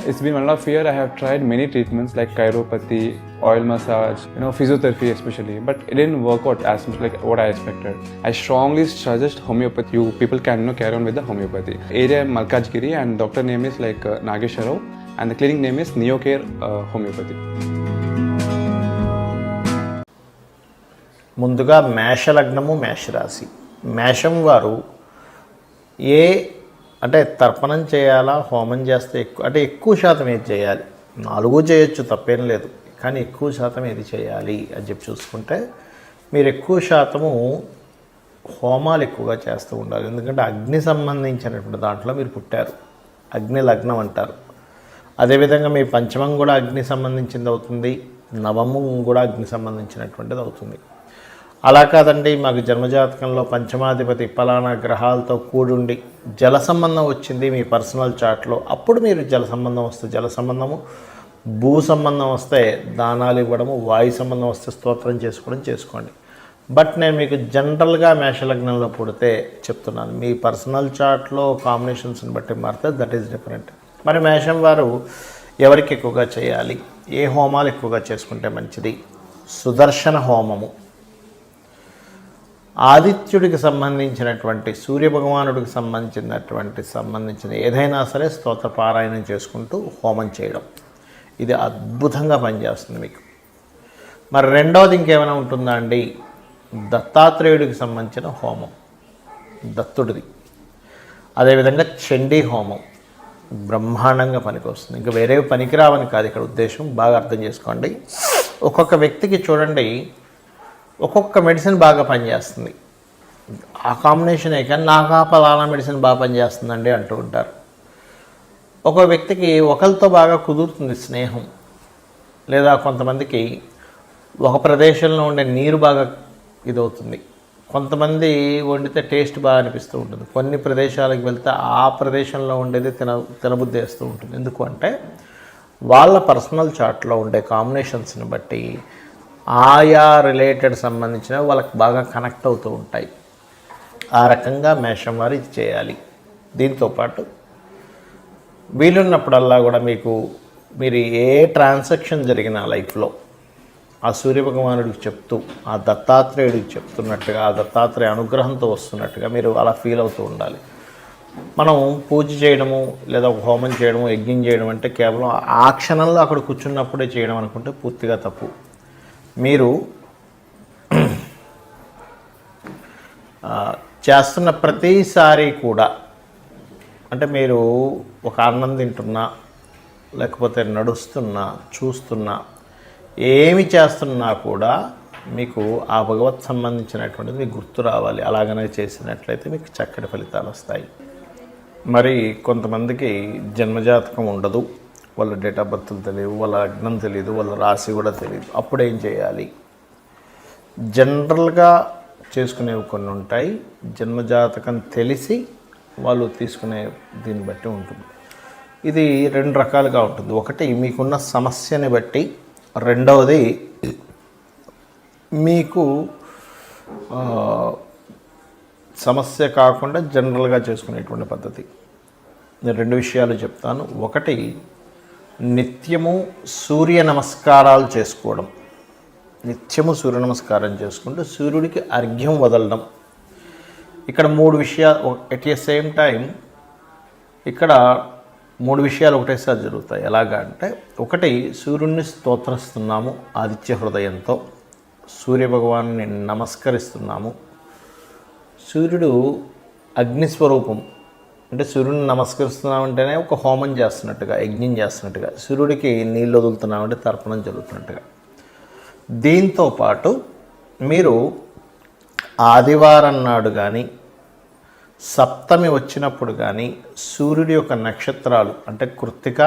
It's been one and a half year. I have tried many treatments like chiropathy, oil massage, you know, physiotherapy especially, but it didn't work out as much like what I expected. I strongly suggest homeopathy. You people can you know, carry on with the homeopathy. Area Malkajgiri, and doctor name is like uh, Nagesha Rao, and the clinic name is Neocare uh, Homeopathy. ముందుగా మేష లగ్నము మేషరాశి మేషం వారు ఏ అంటే తర్పణం చేయాలా హోమం చేస్తే ఎక్కువ అంటే ఎక్కువ శాతం ఏది చేయాలి? నాలుగు చేయొచ్చు తప్పేం లేదు. కానీ ఎక్కువ శాతం ఏది చేయాలి అని చెప్పి చూసుకుంటే మీరు ఎక్కువ శాతము హోమాలు ఎక్కువగా చేస్తూ ఉండాలి. ఎందుకంటే అగ్ని సంబంధించినటువంటి దాంట్లో మీరు పుట్టారు. అగ్ని లగ్నం అంటారు. అదేవిధంగా మీ పంచమం కూడా అగ్ని సంబంధించింది అవుతుంది. నవమం కూడా అగ్ని సంబంధించినటువంటిది అవుతుంది. అలా కాదండి మాకు జన్మజాతకంలో పంచమాధిపతి పలానా గ్రహాలతో కూడుండి జల సంబంధం వచ్చింది మీ పర్సనల్ చార్ట్లో అప్పుడు మీరు జల సంబంధం వస్తే జల సంబంధము భూ సంబంధం వస్తే దానాలు ఇవ్వడము వాయు సంబంధం వస్తే స్తోత్రం చేసుకోవడం చేసుకోండి. బట్ నేను మీకు జనరల్గా మేషలగ్నంలో పుడితే చెప్తున్నాను మీ పర్సనల్ చార్ట్లో కాంబినేషన్స్ని బట్టి మారితే దట్ ఈస్ డిఫరెంట్. మరి మేషం వారు ఎవరికి ఎక్కువగా చేయాలి? ఏ హోమాలు ఎక్కువగా చేసుకుంటే మంచిది? సుదర్శన హోమము. ఆదిత్యుడికి సంబంధించినటువంటి సూర్యభగవానుడికి సంబంధించినటువంటి సంబంధించిన ఏదైనా సరే స్తోత్ర పారాయణం చేసుకుంటూ హోమం చేయడం. ఇది అద్భుతంగా పనిచేస్తుంది మీకు. మరి రెండవది ఇంకేమైనా ఉంటుందా అండి? దత్తాత్రేయుడికి సంబంధించిన హోమం. దత్తుడిది. అదేవిధంగా చండీ హోమం. బ్రహ్మాండంగా పనికొస్తుంది. ఇంకా వేరే పనికిరావని కాదు ఇక్కడ ఉద్దేశం. బాగా అర్థం చేసుకోండి. ఒక్కొక్క వ్యక్తికి చూడండి. ఒక్కొక్క మెడిసిన్ బాగా పనిచేస్తుంది. ఆ కాంబినేషనే కానీ నాకు ఆ పలానా మెడిసిన్ బాగా పనిచేస్తుందండి అంటూ ఉంటారు. ఒక వ్యక్తికి ఒకరితో బాగా కుదురుతుంది స్నేహం. లేదా కొంతమందికి ఒక ప్రదేశంలో ఉండే నీరు బాగా ఇదవుతుంది. కొంతమంది వండితే టేస్ట్ బాగా అనిపిస్తూ ఉంటుంది. కొన్ని ప్రదేశాలకు వెళ్తే ఆ ప్రదేశంలో ఉండేది తిన తినబుద్ధేస్తూ ఉంటుంది. ఎందుకు అంటే వాళ్ళ పర్సనల్ చార్ట్లో ఉండే కాంబినేషన్స్ని బట్టి ఆయా రిలేటెడ్ సంబంధించిన వాళ్ళకి బాగా కనెక్ట్ అవుతూ ఉంటాయి. ఆ రకంగా మేషం వారు ఇది చేయాలి. దీంతోపాటు వీలున్నప్పుడల్లా కూడా మీకు మీరు ఏ ట్రాన్సాక్షన్ జరిగిన లైఫ్లో ఆ సూర్యభగవానుడికి చెప్తూ ఆ దత్తాత్రేయుడికి చెప్తున్నట్టుగా ఆ దత్తాత్రేయ అనుగ్రహంతో వస్తున్నట్టుగా మీరు అలా ఫీల్ అవుతూ ఉండాలి. మనం పూజ చేయడము లేదా హోమం చేయడము యజ్ఞం చేయడం అంటే కేవలం ఆ క్షణంలో అక్కడ కూర్చున్నప్పుడే చేయడం అనుకుంటే పూర్తిగా తప్పు. మీరు చేస్తున్న ప్రతిసారి కూడా అంటే మీరు ఒక అన్నం తింటున్నా లేకపోతే నడుస్తున్నా చూస్తున్నా ఏమి చేస్తున్నా కూడా మీకు ఆ భగవత్ సంబంధించినటువంటిది మీకు గుర్తు రావాలి. అలాగనే చేసినట్లయితే మీకు చక్కటి ఫలితాలు వస్తాయి. మరి కొంతమందికి జన్మజాతకం ఉండదు. వాళ్ళ డేట్ ఆఫ్ బర్త్లు తెలియదు వాళ్ళ లగ్నం తెలియదు వాళ్ళ రాశి కూడా తెలియదు. అప్పుడు ఏం చేయాలి? జనరల్గా చేసుకునేవి కొన్ని ఉంటాయి. జన్మజాతకం తెలిసి వాళ్ళు తీసుకునే దీన్ని బట్టి ఉంటుంది. ఇది రెండు రకాలుగా ఉంటుంది. ఒకటి మీకున్న సమస్యని బట్టి. రెండవది మీకు సమస్య కాకుండా జనరల్గా చేసుకునేటువంటి పద్ధతి. నేను రెండు విషయాలు చెప్తాను. ఒకటి నిత్యము సూర్య నమస్కారాలు చేసుకోవడం. నిత్యము సూర్య నమస్కారం చేసుకుంటూ సూర్యుడికి అర్ఘ్యం వదలడం. ఇక్కడ మూడు విషయాలు ఎట్ ఎ సేమ్ టైం ఇక్కడ మూడు విషయాలు ఒకటేసారి జరుగుతాయి. ఎలాగా అంటే ఒకటి సూర్యుడిని స్తోత్రిస్తున్నాము ఆదిత్య హృదయంతో. సూర్యభగవాన్ని నమస్కరిస్తున్నాము. సూర్యుడు అగ్నిస్వరూపం అంటే సూర్యుడిని నమస్కరిస్తున్నామంటేనే ఒక హోమం చేస్తున్నట్టుగా యజ్ఞం చేస్తున్నట్టుగా సూర్యుడికి నీళ్ళు వదులుతున్నామంటే తర్పణం జరుగుతున్నట్టుగా. దీంతో పాటు మీరు ఆదివారం నాడు కానీ సప్తమి వచ్చినప్పుడు కానీ సూర్యుడి యొక్క నక్షత్రాలు అంటే కృత్తిక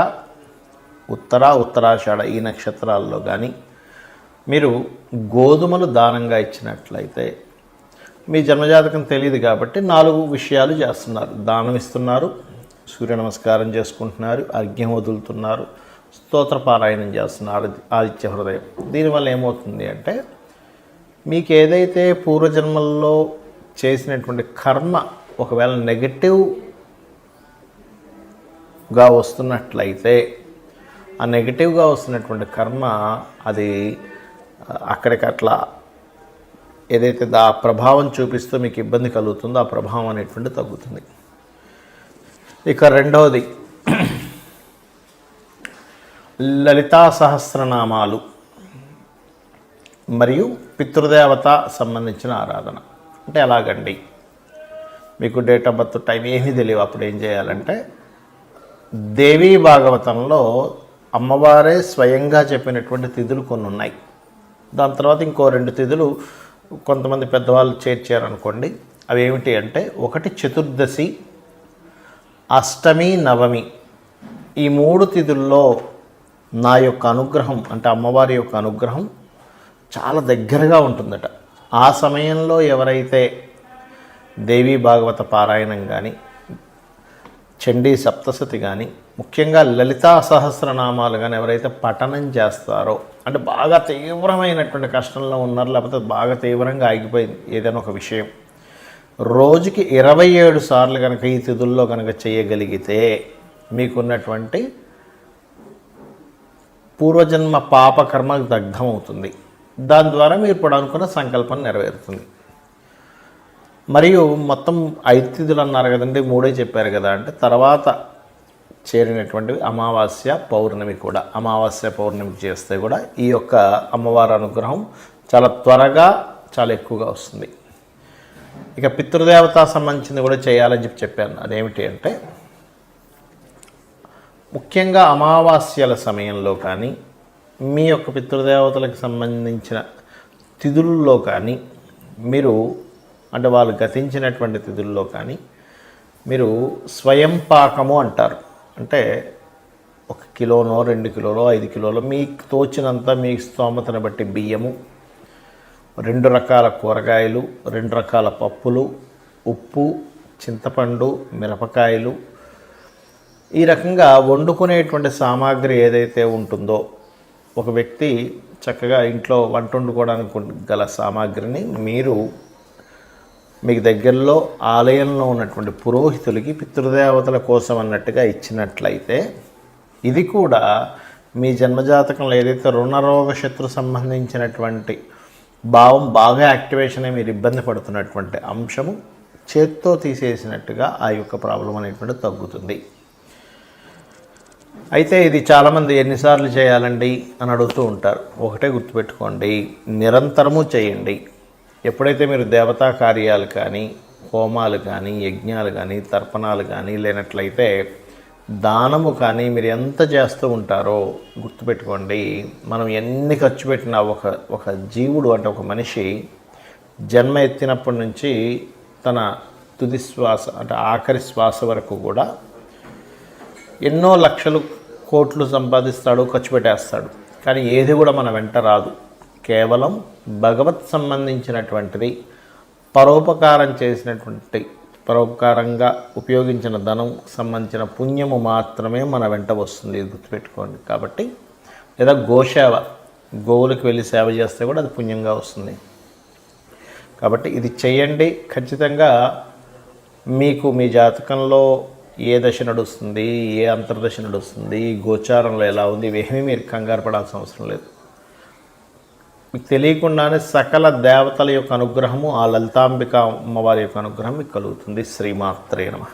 ఉత్తర ఉత్తరాషాఢ ఈ నక్షత్రాల్లో కానీ మీరు గోధుమలు దానంగా ఇచ్చినట్లయితే మీ జన్మజాతకం తెలియదు కాబట్టి నాలుగు విషయాలు చేస్తున్నారు. దానం ఇస్తున్నారు సూర్య నమస్కారం చేసుకుంటున్నారు అర్ఘ్యం వదులుతున్నారు స్తోత్ర పారాయణం చేస్తున్నారు ఆదిత్య హృదయం. దీనివల్ల ఏమవుతుంది అంటే మీకు ఏదైతే పూర్వజన్మల్లో చేసినటువంటి కర్మ ఒకవేళ నెగటివ్గా వస్తున్నట్లయితే ఆ నెగటివ్గా వస్తున్నటువంటి కర్మ అది అక్కడికట్లా ఏదైతే ఆ ప్రభావం చూపిస్తూ మీకు ఇబ్బంది కలుగుతుందో ఆ ప్రభావం అనేటువంటి తగ్గుతుంది. ఇక రెండవది లలితా సహస్రనామాలు మరియు పితృదేవత సంబంధించిన ఆరాధన. అంటే ఎలాగండి? మీకు డేట్ ఆఫ్ బర్త్ టైం ఏమీ తెలియవు. అప్పుడు ఏం చేయాలంటే దేవీ భాగవతంలో అమ్మవారే స్వయంగా చెప్పినటువంటి తిథులు కొన్ని ఉన్నాయి దాని తర్వాత ఇంకో రెండు తిథులు కొంతమంది పెద్దవాళ్ళు చేర్చారనుకోండి అవి ఏమిటి అంటే ఒకటి చతుర్దశి అష్టమి నవమి. ఈ మూడు తిథుల్లో నా యొక్క అనుగ్రహం అంటే అమ్మవారి యొక్క అనుగ్రహం చాలా దగ్గరగా ఉంటుందట. ఆ సమయంలో ఎవరైతే దేవీ భాగవత పారాయణం కానీ చండీ సప్తశతి కానీ ముఖ్యంగా లలితా సహస్రనామాలు కానీ ఎవరైతే పఠనం చేస్తారో అంటే బాగా తీవ్రమైనటువంటి కష్టంలో ఉన్నారు లేకపోతే బాగా తీవ్రంగా ఆగిపోయింది ఏదైనా ఒక విషయం. రోజుకి ఇరవై ఏడు సార్లు కనుక ఈ తిథుల్లో కనుక చేయగలిగితే మీకున్నటువంటి పూర్వజన్మ పాపకర్మ దగ్ధమవుతుంది. దాని ద్వారా మీరు ఇప్పుడు అనుకున్న సంకల్పం నెరవేరుతుంది. మరియు మొత్తం ఐదు తిథులు అన్నారు కదండి మూడే చెప్పారు కదా అంటే తర్వాత చేరినటువంటి అమావాస్య పౌర్ణమి కూడా. అమావాస్య పౌర్ణమి చేస్తే కూడా ఈ యొక్క అమ్మవారి అనుగ్రహం చాలా త్వరగా చాలా ఎక్కువగా వస్తుంది. ఇక పితృదేవత సంబంధించింది కూడా చేయాలని చెప్పి చెప్పాను. అదేమిటి అంటే ముఖ్యంగా అమావాస్యల సమయంలో కానీ మీ యొక్క పితృదేవతలకు సంబంధించిన తిథుల్లో కానీ మీరు అంటే వాళ్ళు గతించినటువంటి తిథుల్లో కానీ మీరు స్వయం పాకము అంటారు. అంటే ఒక కిలోనో రెండు కిలోలో ఐదు కిలోలో మీకు తోచినంత మీ స్తోమతను బట్టి బియ్యము రెండు రకాల కూరగాయలు రెండు రకాల పప్పులు ఉప్పు చింతపండు మిరపకాయలు. ఈ రకంగా వండుకునేటువంటి సామాగ్రి ఏదైతే ఉంటుందో ఒక వ్యక్తి చక్కగా ఇంట్లో వంట వండుకోవడానికి గల సామాగ్రిని మీరు మీకు దగ్గరలో ఆలయంలో ఉన్నటువంటి పురోహితులకి పితృదేవతల కోసం అన్నట్టుగా ఇచ్చినట్లయితే ఇది కూడా మీ జన్మజాతకంలో ఏదైతే రుణరోగ శత్రు సంబంధించినటువంటి భావం బాగా యాక్టివేషన్ మీరు ఇబ్బంది పడుతున్నటువంటి అంశము చేత్తో తీసేసినట్టుగా ఆ యొక్క ప్రాబ్లం అనేటువంటి తగ్గుతుంది. అయితే ఇది చాలామంది ఎన్నిసార్లు చేయాలండి అని అడుగుతూ ఉంటారు. ఒకటే గుర్తుపెట్టుకోండి. నిరంతరము చేయండి. ఎప్పుడైతే మీరు దేవతా కార్యాలు కానీ హోమాలు కానీ యజ్ఞాలు కానీ తర్పణాలు కానీ లేనట్లయితే దానము కానీ మీరు ఎంత చేస్తూ ఉంటారో గుర్తుపెట్టుకోండి. మనం ఎన్ని ఖర్చు పెట్టినా ఒక ఒక జీవుడు అంటే ఒక మనిషి జన్మ ఎత్తినప్పటి నుంచి తన తుది శ్వాస అంటే ఆఖరి శ్వాస వరకు కూడా ఎన్నో లక్షలు కోట్లు సంపాదిస్తాడు ఖర్చు పెట్టేస్తాడు. కానీ ఏది కూడా మన వెంట రాదు. కేవలం భగవత్ సంబంధించినటువంటిది పరోపకారం చేసినటువంటి పరోపకారంగా ఉపయోగించిన ధనం సంబంధించిన పుణ్యము మాత్రమే మన వెంట వస్తుంది ఇది గుర్తుపెట్టుకోండి. కాబట్టి లేదా గోసేవ గోవులకు వెళ్ళి సేవ చేస్తే కూడా అది పుణ్యంగా వస్తుంది. కాబట్టి ఇది చేయండి. ఖచ్చితంగా మీకు మీ జాతకంలో ఏ దశ నడుస్తుంది ఏ అంతర్దశ నడుస్తుంది గోచారంలో ఎలా ఉంది ఇవేమీ మీరు కంగారు పడాల్సిన అవసరం లేదు. మీకు తెలియకుండానే సకల దేవతల యొక్క అనుగ్రహము ఆ లలితాంబిక అమ్మవారి యొక్క అనుగ్రహం మీకు కలుగుతుంది. శ్రీమాత్రే నమ.